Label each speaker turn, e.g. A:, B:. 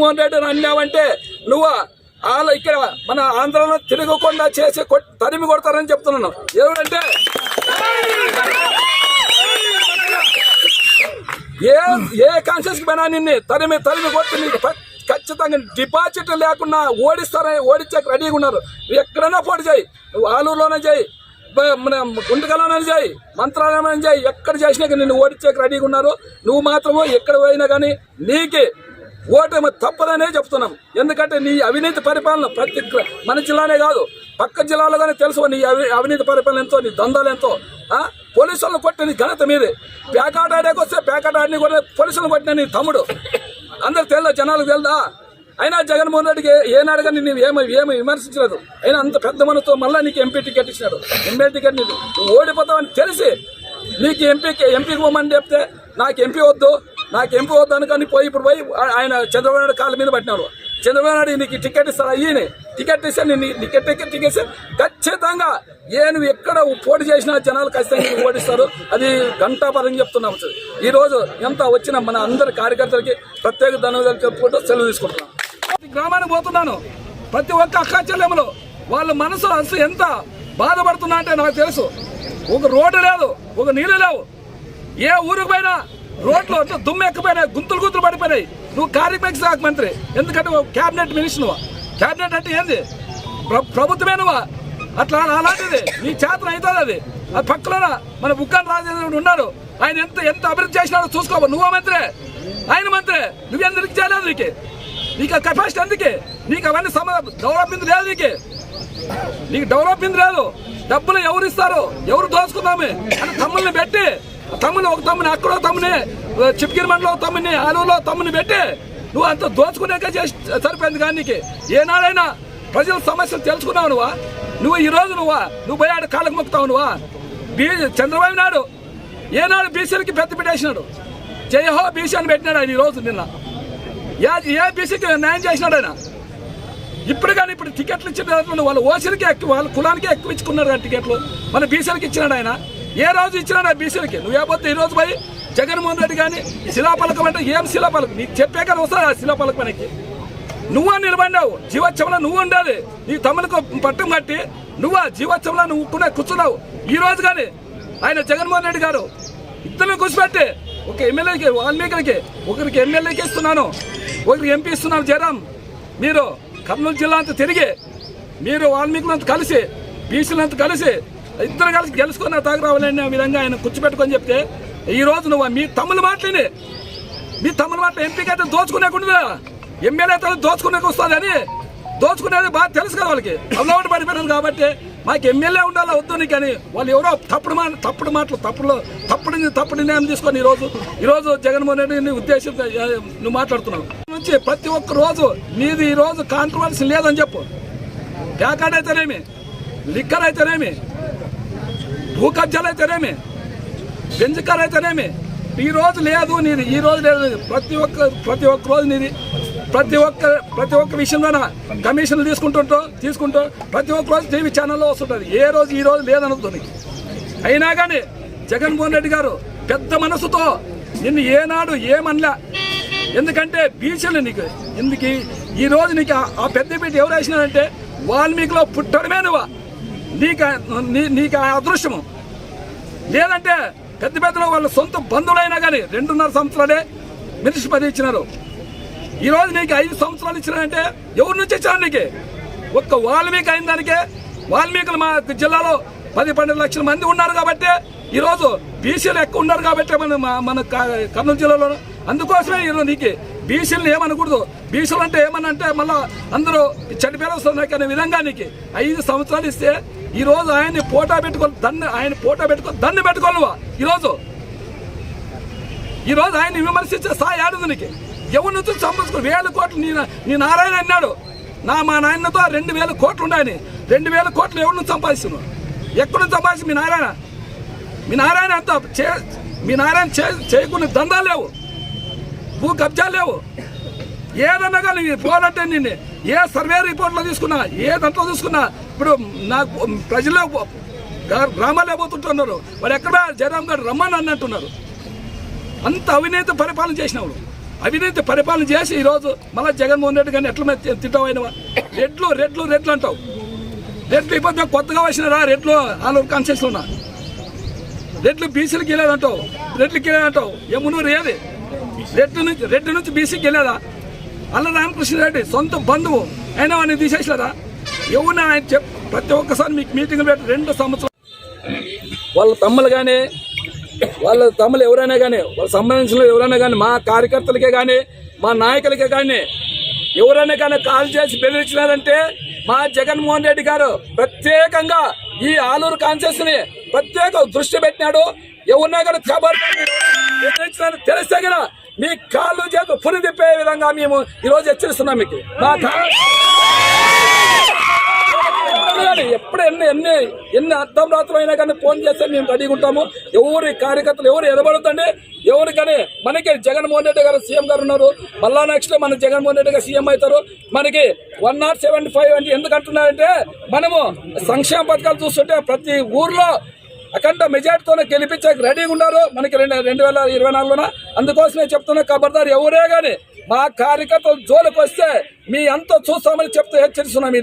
A: జగన్మోహన్ రెడ్డిని అన్నావంటే నువ్వు వాళ్ళ ఇక్కడ మన ఆంధ్రలో తిరగకుండా చేసి తరిమి కొడతారని చెప్తున్నాను. ఎవరంటే? ఏ ఏ కాన్షియస్ పోయినా నిన్ను తరిమి తరిమి కొట్టి నీకు ఖచ్చితంగా డిపాజిట్ లేకుండా ఓడిస్తారని ఓడించాక రెడీగా ఉన్నారు. నువ్వు ఎక్కడైనా పోటీ చేయి. నువ్వు ఆలూరులోనే చేయి. బ- మన గుంటకల్లోనే చేయి. మంత్రాలయమైనా చేయి. ఎక్కడ చేసినా నిన్ను ఓడించాక రెడీగా ఉన్నారు. నువ్వు మాత్రము ఎక్కడ పోయినా కానీ నీకే ఓటమి తప్పదనే చెప్తున్నాం. ఎందుకంటే నీ అవినీతి పరిపాలన ప్రతి మన జిల్లానే కాదు పక్క జిల్లాలో కానీ తెలుసు నీ అవి అవినీతి పరిపాలన ఎంతో నీ దందాలు ఎంతో. ఆ? పోలీసులను కొట్టిన నీ ఘనత మీదే. పేకాట ఆడేకి వస్తే పేకాట ఆడిని కూడా పోలీసులను కొట్టిన నీ తమ్ముడు. అందరు తెలుదా? జనాలకు తెలుదా? అయినా జగన్మోహన్ రెడ్డికి ఏనాడు నీవు నేను ఏమి ఏమి విమర్శించలేదు. అయినా అంత పెద్ద మనతో మళ్ళీ నీకు ఎంపీ టికెట్ ఇచ్చినాడు. ఎంపీ టికెట్ నీకు. ఓడిపోతావని తెలిసి నీకు ఎంపీకి ఎంపీకి పోమని చెప్తే నాకు ఎంపీ వద్దు. నాకు ఎంపీ వద్దాను కానీ పోయి ఇప్పుడు పోయి ఆయన చంద్రబాబు నాయుడు కాళ్ళ మీద పట్టినాడు చంద్రబాబు నాయుడు నీకు టికెట్ ఇస్తాడు అయ్యి టికెట్ ఇస్తే నేను టికెట్ టికెట్ టికెట్ ఖచ్చితంగా ఏ నువ్వు ఎక్కడ పోటీ చేసినా జనాలు ఖచ్చితంగా నీకు ఓడిస్తారు అది గంటాపరం చెప్తున్నాం. సార్. ఈ రోజు ఎంత వచ్చిన మన అందరి కార్యకర్తలకి ప్రత్యేక ధన్యవాదాలు చెప్పుకుంటూ సెలవు తీసుకుంటున్నాం. ప్రతి గ్రామానికి పోతున్నాను. ప్రతి ఒక్క అక్క వాళ్ళ మనసు అసలు ఎంత బాధపడుతున్నా అంటే నాకు తెలుసు. ఒక రోడ్డు లేదు ఒక నీళ్ళు లేవు. ఏ ఊరికి పోయినా రోడ్లు అంతా దుమ్ము ఎక్కిపోయినాయి గుంతులు గుంతులు పడిపోయినాయి. నువ్వు కార్మిక శాఖ మంత్రి ఎందుకంటే క్యాబినెట్ మినిస్టర్ నువ్వు. క్యాబినెట్ అంటే ఏంది? ప్రభుత్వమే నువ్వు. అట్లా అలాంటిది. నీ చేతన అవుతుంది అది. ఆ పక్కన మన బుక్కన్ రాజేంద్ర ఉన్నారు. ఆయన ఎంత ఎంత అభివృద్ధి చేసినాడో చూసుకోవు నువ్వు మంత్రి? ఆయన మంత్రి. నువ్వెందుకు చేయలేదు నీకు? నీకు ఆ కెపాసిటీ అందుకే నీకు అవన్నీ సమ డెవలప్మెంట్ లేదు నీకు. నీకు డెవలప్మెంట్ లేదు. డబ్బులు ఎవరు ఇస్తారు ఎవరు దోచుకుందామే అని తమ్ముల్ని పెట్టి తమ్ముని ఒక తమ్ముని అక్కడో తమ్ముని చిప్కిరి మండలో తమ్ముని ఆలూరులో తమ్ముని పెట్టి నువ్వు అంత దోచుకునేక చేసి సరిపోయింది కానీ నీకు. ఏనాడైనా ప్రజల సమస్యలు తెలుసుకున్నావు నువ్వా? నువ్వు ఈ రోజు నువ్వా? నువ్వు పోయి ఆడ కాళ్ళకు మొక్కుతావు నువ్వా? బీ చంద్రబాబు నాయుడు ఏనాడు బీసీలకి పెద్ద పెట్టేసినాడు. జయహో బీసీ అని పెట్టినాడు ఆయన ఈ రోజు నిన్న. ఏ ఏ బీసీకి న్యాయం చేసినాడు ఆయన? ఇప్పుడు కానీ ఇప్పుడు టికెట్లు ఇచ్చిన వాళ్ళు ఓసీలకి ఎక్కువ వాళ్ళ కులానికి ఎక్కువ ఇచ్చుకున్నారు కానీ టికెట్లు. మన బీసీలకి ఇచ్చినాడు ఆయన. ఏ రోజు ఇచ్చినా నా బీసీలకి. నువ్వేపోతే ఈ రోజు పోయి జగన్మోహన్ రెడ్డి కానీ శిలాపలకం అంటే ఏం శిలాపలకం? నీకు చెప్పే కానీ వస్తా ఆ శిలాపలకం మనకి? నువ్వా నిలబడినావు? జీవోత్సవంలో నువ్వు ఉండాలి. నీ తమ్ములకు పట్టం కట్టి నువ్వా జీవోత్సవంలో నువ్వు కూడా కూర్చున్నావు. ఈ రోజు కానీ ఆయన జగన్మోహన్ రెడ్డి గారు ఇద్దరు కూర్చోబెట్టి ఒక ఎమ్మెల్యేకి వాల్మీకులకి ఒకరికి ఎమ్మెల్యేకి ఇస్తున్నాను. ఒకరికి ఎంపీ ఇస్తున్నాను జయరాం. మీరు కర్నూలు జిల్లా అంతా తిరిగి మీరు వాల్మీకులంతా కలిసి బీసీలంతా కలిసి ఇద్దరు కలిసి గెలుచుకున్న తాగు రావాలనే విధంగా ఆయన కూర్చోబెట్టుకొని చెప్తే ఈ రోజు నువ్వు మీ తమ్ముల మాటలేని. మీ తమ్ముల మాట ఎంపీకి అయితే దోచుకునేకుండా ఎమ్మెల్యే అయితే దోచుకునేకి వస్తుందని. దోచుకునేది బాగా తెలుసు కదా వాళ్ళకి. అలవాటు పడిపోయినారు కాబట్టి మాకు ఎమ్మెల్యే ఉండాలా వద్దు నీకు అని వాళ్ళు ఎవరో తప్పుడు మాట తప్పుడు మాటలు తప్పుడు తప్పుడు తప్పుడు నిర్ణయం తీసుకొని ఈరోజు ఈరోజు జగన్మోహన్ రెడ్డిని ఉద్దేశంతో నువ్వు మాట్లాడుతున్నావు. నుంచి ప్రతి ఒక్క రోజు నీది ఈరోజు కాంట్రవర్సీ లేదని చెప్పు. ప్యాకాడ్ అయితేనేమి? లిక్కర్ అయితేనేమి? భూ కబ్జాలైతేనేమి అయితేనేమి బెంజ్ ఈ రోజు లేదు నేను ఈ రోజు లేదు. ప్రతి ఒక్క ప్రతి ఒక్క రోజు నీది ప్రతి ఒక్క ప్రతి ఒక్క విషయంలోన కమిషన్లు తీసుకుంటుంటో తీసుకుంటూ ప్రతి ఒక్క రోజు టీవీ ఛానల్లో వస్తుంటుంది. ఏ రోజు ఈ రోజు లేదనుకుంటుంది అయినా కానీ జగన్మోహన్ రెడ్డి గారు పెద్ద మనసుతో నిన్ను ఏనాడు ఏమనలే. ఎందుకంటే బీసీలు నీకు ఎందుకు ఈ- రోజు నీకు ఆ- ఆ పెద్ద పెట్టి ఎవరు వేసినారంటే వాల్మీకిలో పుట్టడమే నువ్వు. నీకు నీ- నీకు ఆ అదృష్టము. లేదంటే పెద్ద పెద్దలు వాళ్ళ సొంత బంధువులైనా కానీ రెండున్నర సంవత్సరాలే మినిషి పది ఇచ్చినారు ఈరోజు నీకు ఐదు సంవత్సరాలు ఇచ్చినారంటే ఎవరి నుంచి ఇచ్చారు నీకు? ఒక్క వాల్మీకి అయిన దానికే. వాల్మీకులు మా జిల్లాలో పది పన్నెండు లక్షల మంది ఉన్నారు కాబట్టి ఈరోజు బీసీలు ఎక్కువ ఉన్నారు కాబట్టి మన మన కర్నూలు జిల్లాలో. అందుకోసమే ఈరోజు నీకు బీసీలను ఏమనకూడదు. బీసీలు అంటే ఏమన్నా అంటే మళ్ళీ అందరూ చెడ్డ వస్తున్నాయి అనే విధంగా నీకు ఐదు సంవత్సరాలు ఇస్తే ఈరోజు ఆయన్ని పోటా పెట్టుకొని దన్ను ఆయన పోటా పెట్టుకొని దన్ను పెట్టుకోనువా ఈరోజు ఈరోజు ఈ రోజు విమర్శించే స్థాయి ఆడదు నీకు. ఎవరి నుంచి సంపాదించుకో వేల కోట్లు నీ నీ నారాయణ అన్నాడు. నా మా నాయనతో రెండు వేల కోట్లు ఉన్నాయని. రెండు వేల కోట్లు ఎవరి నుంచి సంపాదిస్తున్నావు? ఎక్కడి నుంచి సంపాదించు మీ నారాయణ? మీ నారాయణ అంత చే మీ నారాయణ చే చేయకుండా దందాలు లేవు. భూ కబ్జాలు లేవు. ఏదన్నా కానీ పోవాలంటే నిన్ను ఏ సర్వే రిపోర్ట్లో తీసుకున్నా ఏ దాంట్లో తీసుకున్నా ఇప్పుడు నాకు ప్రజలు గ్రామాలే పోతుంటున్నారు. వాళ్ళు ఎక్కడ జయరామ్ గారు రమ్మని అన్నట్టున్నారు అంత అవినీతి పరిపాలన చేసినప్పుడు అవినీతి పరిపాలన చేసి ఈరోజు మళ్ళీ జగన్మోహన్ రెడ్డి గారిని ఎట్లా మీద రెడ్లు రెడ్లు రెడ్లు అంటావు. రెడ్లు ఇప్పుడు కొత్తగా వచ్చినారా రెడ్లు ఆలూరు కాన్సెన్స్ ఉన్నా. రెడ్లు బీసీలకు వెళ్ళేదంటావు. రెడ్లకి వెళ్ళేదంటావు. యమునూరు ఏది రెడ్డు నుంచి రెడ్డు నుంచి బీసీకి వెళ్ళేదా? అల్ల రామకృష్ణారెడ్డి సొంత బంధువు. అయినా వాడిని తీసేసారా ఎవరిని ఆయన చెప్ ప్రతి ఒక్కసారి మీకు మీటింగ్ పెట్టి రెండు సంవత్సరాలు. వాళ్ళ తమ్ములు కానీ వాళ్ళ తమ్ములు ఎవరైనా కానీ వాళ్ళ సంబంధించిన ఎవరైనా కానీ మా కార్యకర్తలకే కానీ మా నాయకులకే కానీ ఎవరైనా కానీ కాల్ చేసి బెదిరించినారంటే మా జగన్మోహన్ రెడ్డి గారు ప్రత్యేకంగా ఈ ఆలూరు కాన్సెస్ని ప్రత్యేక దృష్టి పెట్టినాడు. ఎవరినా కానీ తెలిస్తే కదా మీ కాళ్ళు చేతులు పురితిప్పే విధంగా మేము ఈరోజు హెచ్చరిస్తున్నాం మీకు. మా కా- ఎప్పుడు ఎన్ని ఎన్ని ఎన్ని అర్థం రాత్రులు అయినా కానీ ఫోన్ చేస్తే మేము రెడీగా ఉంటాము. ఎవరి కార్యకర్తలు ఎవరు ఎదబడుతుంది ఎవరు కానీ మనకి జగన్మోహన్ రెడ్డి గారు సీఎం గారు ఉన్నారు. మళ్ళా నెక్స్ట్ మన జగన్మోహన్ రెడ్డి గారు సీఎం అవుతారు. మనకి వన్ నాట్ సెవెంటీ ఫైవ్ అంటే ఎందుకు అంటున్నారంటే మనము సంక్షేమ పథకాలు చూస్తుంటే ప్రతి ఊర్లో అఖండ మెజార్టీతోనే గెలిపించే రెడీగా ఉన్నారు మనకి రెండు రెండు వేల ఇరవై నాలుగున. అందుకోసమే చెప్తున్నా ఖబర్దారు ఎవరే కానీ మా కార్యకర్తలు జోలికి వస్తే మీ అంతా చూస్తామని చెప్తూ హెచ్చరిస్తున్నాం ఈ